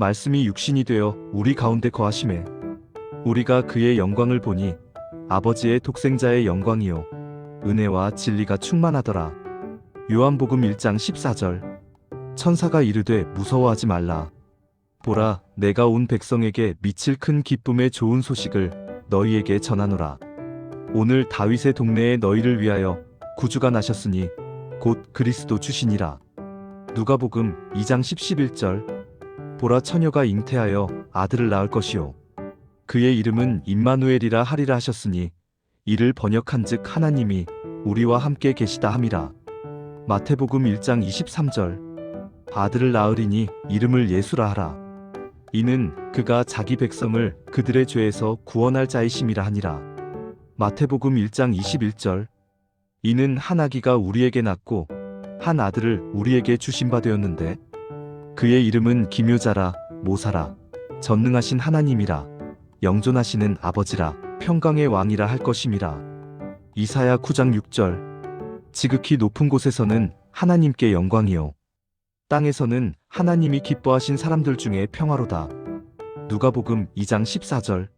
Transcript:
말씀이 육신이 되어 우리 가운데 거하심에 우리가 그의 영광을 보니 아버지의 독생자의 영광이요 은혜와 진리가 충만하더라. 요한복음 1장 14절 천사가 이르되 무서워하지 말라. 보라 내가 온 백성에게 미칠 큰 기쁨의 좋은 소식을 너희에게 전하노라. 오늘 다윗의 동네에 너희를 위하여 구주가 나셨으니 곧 그리스도 주시니라. 누가복음 2장 10, 11절 보라 처녀가 잉태하여 아들을 낳을 것이요 그의 이름은 임마누엘이라 하리라 하셨으니 이를 번역한즉 하나님이 우리와 함께 계시다 함이라. 마태복음 1장 23절 아들을 낳으리니 이름을 예수라 하라. 이는 그가 자기 백성을 그들의 죄에서 구원할 자이심이라 하니라. 마태복음 1장 21절 이는 한 아기가 우리에게 낳고 한 아들을 우리에게 주신 바 되었는데 그의 이름은 기묘자라 모사라. 전능하신 하나님이라. 영존하시는 아버지라. 평강의 왕이라 할 것임이라. 이사야 9장 6절. 지극히 높은 곳에서는 하나님께 영광이요. 땅에서는 하나님이 기뻐하신 사람들 중에 평화로다. 누가복음 2장 14절